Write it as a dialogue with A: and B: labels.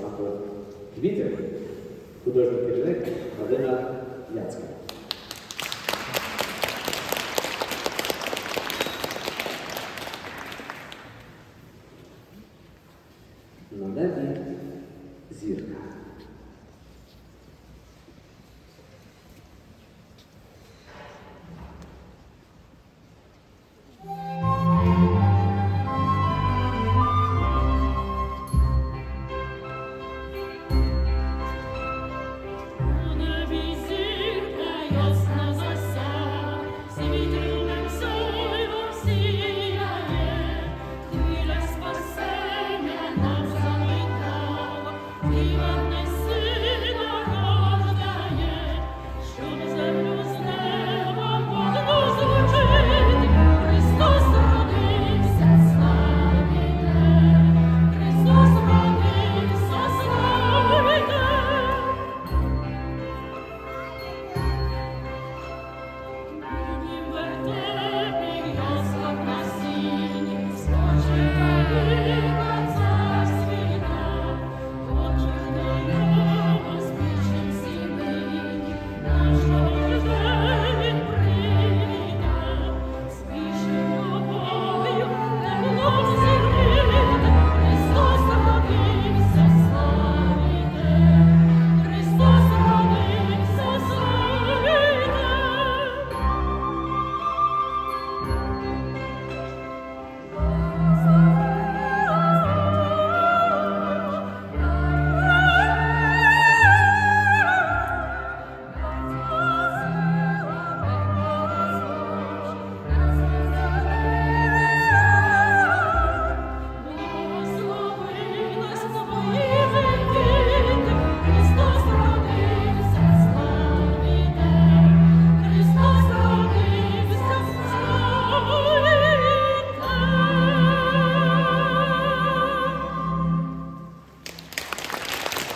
A: заклад квіти. Художній керівник Галина Яцька. На небі зірка.